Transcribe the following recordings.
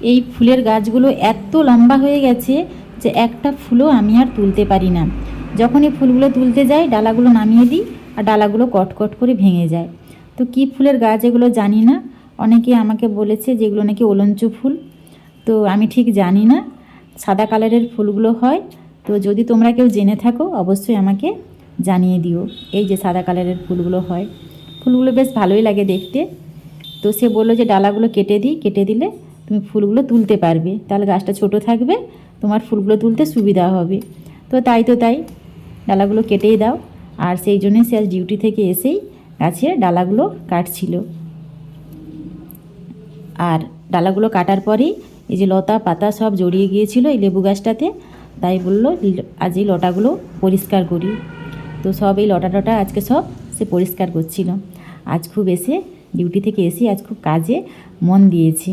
এই ফুলের গাছগুলো এত লম্বা হয়ে গেছে যে একটা ফুলও আমি আর তুলতে পারি না। যখন এই ফুলগুলো তুলতে যাই, ডালাগুলো নামিয়ে দিই আর ডালাগুলো কটকট করে ভেঙে যায়। তো কী ফুলের গাছ এগুলো জানি না। অনেকে আমাকে বলেছে যেগুলো নাকি ওলঞ্চু ফুল। তো আমি ঠিক জানি না। সাদা কালারের ফুলগুলো হয়। তো যদি তোমরা কেউ জেনে থাকো, অবশ্যই আমাকে জানিয়ে দিও এই যে সাদা কালারের ফুলগুলো হয়। ফুলগুলো বেশ ভালোই লাগে দেখতে। তো সে বলল যে ডালাগুলো কেটে দিই। কেটে দিলে তুমি ফুলগুলো তুলতে পারবে। তাহলে গাছটা ছোট থাকবে, তোমার ফুলগুলো তুলতে সুবিধা হবে। তো তাই তো তাই, ডালাগুলো কেটেই দাও। আর সেই জন্যে সে আজ ডিউটি থেকে এসেই গাছের ডালাগুলো কাটছিল। আর ডালাগুলো কাটার পরেই এই যে লতা পাতা সব জড়িয়ে গিয়েছিল এই লেবু গাছটাতে, তাই বলল, আজ এই লটাগুলো পরিষ্কার করি। তো সব এই লটা টটা আজকে সব সে পরিষ্কার করছিল। আজ খুব এসে ডিউটি থেকে এসে আজ খুব কাজে মন দিয়েছে।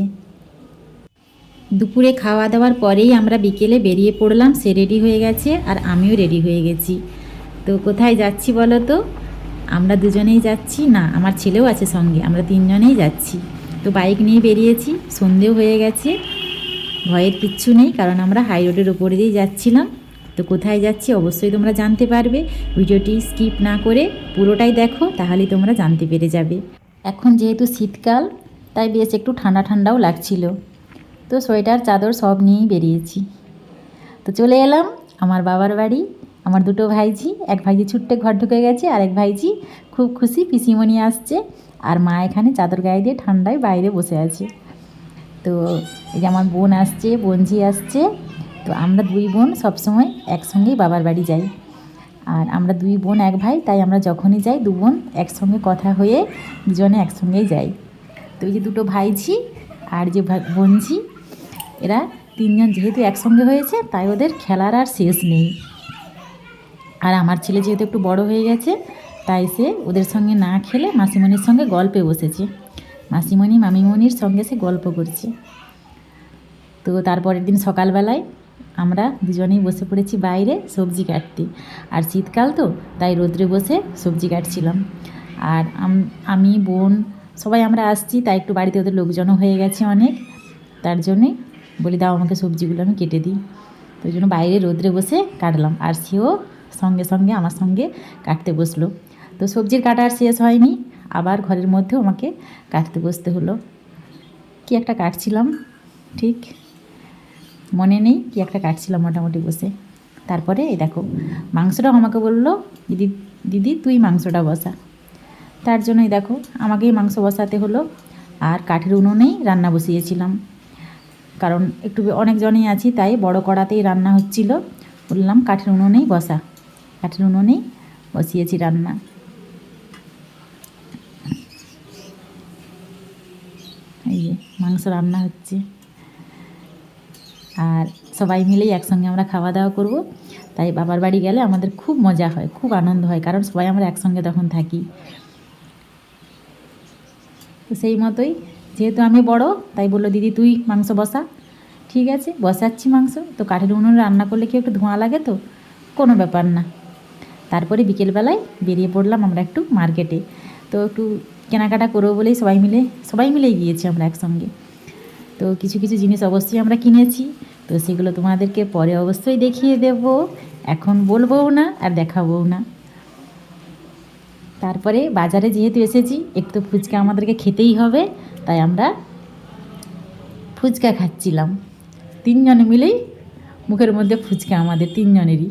দুপুরে খাওয়া দাওয়ার পরেই আমরা বিকেলে বেরিয়ে পড়লাম, সে রেডি হয়ে গেছে আর আমিও রেডি হয়ে গেছি। তো কোথায় যাচ্ছি বলো তো? আমরা দুজনেই যাচ্ছি। না, আমার ছেলেও আছে সঙ্গে, আমরা তিনজনেই যাচ্ছি। তো বাইক নিয়ে বেরিয়েছি, সন্ধেও হয়ে গেছে। ভয়ের কিচ্ছু নেই, কারণ আমরা হাই রোডের ওপরে দিয়েই যাচ্ছিলাম। তো কোথায় যাচ্ছি অবশ্যই তোমরা জানতে পারবে। ভিডিওটি স্কিপ না করে পুরোটাই দেখো, তাহলেই তোমরা জানতে পেরে যাবে। এখন যেহেতু শীতকাল, তাই বেশ একটু ঠান্ডা ঠান্ডাও লাগছিল। তো সোয়েটার, চাদর সব নিয়েই বেরিয়েছি। তো চলে এলাম আমার বাবার বাড়ি, আমার দুটো ভাইঝি, এক ভাইজি ছুট্টে ঘর ঢুকে গেছে আর এক ভাইজি খুব খুশি পিসিমণি আসছে আর মা এখানে চাদর গায়ে দিয়ে ঠান্ডায় বাইরে বসে আছে। তো এই যে আমার বোন আসছে, বোনঝি আসছে, তো আমরা দুই বোন সবসময় একসঙ্গেই বাবার বাড়ি যাই। আর আমরা দুই বোন, এক ভাই, তাই আমরা যখনই যাই দু বোন একসঙ্গে কথা হয়ে দুজনে একসঙ্গেই যাই। তো এই যে দুটো ভাইঝি আর যে বোনঝি এরা তিনজন যেহেতু একসঙ্গে হয়েছে, তাই ওদের খেলার আর শেষ নেই। আর আমার ছেলে যেহেতু একটু বড় হয়ে গেছে, তাই সে ওদের সঙ্গে না খেলে মাসিমণির সঙ্গে গল্পে বসেছে। মাসিমণি, মামিমণির সঙ্গে সে গল্প করছে। তো তারপরের দিন সকালবেলায় আমরা দুজনেই বসে পড়েছি বাইরে সবজি কাটতে। আর শীতকাল তো, তাই রোদ্রে বসে সবজি কাটছিলাম। আর আমি বোন সবাই আমরা আসছি, তাই একটু বাড়িতে ওদের লোকজনও হয়ে গেছে অনেক। তার জন্যে বলি, দাও আমাকে সবজিগুলো, আমি কেটে দিই। তো ওই জন্য বাইরে রোদ্রে বসে কাটলাম। আর সেও সঙ্গে সঙ্গে আমার সঙ্গে কাটতে বসল। তো সবজির কাটা আর শেষ হয়নি। আবার ঘরের মধ্যেও আমাকে কাটতে বসতে হলো। কি একটা কাটছিলাম, ঠিক মনে নেই কি একটা কাটছিলাম মোটামুটি বসে। তারপরে এই দেখো, মাংসটাও আমাকে বলল, দিদি দিদি, তুই মাংসটা বসা। তার জন্যই দেখো, আমাকেই মাংস বসাতে হলো। আর কাঠের উনুনেই রান্না বসিয়েছিলাম। কারণ একটু অনেকজনই আছি, তাই বড় কড়াতেই রান্না হচ্ছিল। বললাম, কাঠের উনুনেই বসা। কাঠের উনুনেই বসিয়েছি রান্না। এই যে, মাংস রান্না হচ্ছে। আর সবাই মিলেই একসঙ্গে আমরা খাওয়া দাওয়া করব। তাই বাবার বাড়ি গেলে আমাদের খুব মজা হয়, খুব আনন্দ হয়, কারণ সবাই আমরা একসঙ্গে তখন থাকি। তো সেই মতোই যেহেতু আমি বড়, তাই বলল, দিদি, তুই মাংস বসা। ঠিক আছে, বসাচ্ছি মাংস। তো কাঠের উনুনে রান্না করলে কি একটু ধোঁয়া লাগে তো? কোনো ব্যাপার না। তারপরে বিকেলবেলায় বেরিয়ে পড়লাম আমরা একটু মার্কেটে। তো একটু কেনাকাটা করব বলেই সবাই মিলে, সবাই মিলেই গিয়েছি আমরা একসঙ্গে। তো কিছু কিছু জিনিস অবশ্যই আমরা কিনেছি। তো সেগুলো তোমাদেরকে পরে অবশ্যই দেখিয়ে দেব। এখন বলবও না আর দেখাবও না। তারপরে বাজারে যেহেতু এসেছি, একটু ফুচকা আমাদেরকে খেতেই হবে। তাই আমরা ফুচকা খাচ্ছিলাম। তিনজনে মিলেই মুখের মধ্যে ফুচকা আমাদের তিনজনেরই।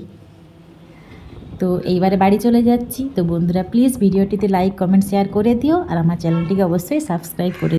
তো এইবারে বাড়ি চলে যাচ্ছি। তো বন্ধুরা প্লিজ ভিডিওটিতে লাইক কমেন্ট শেয়ার করে দিও। আর আমার চ্যানেলটিকে অবশ্যই সাবস্ক্রাইব করে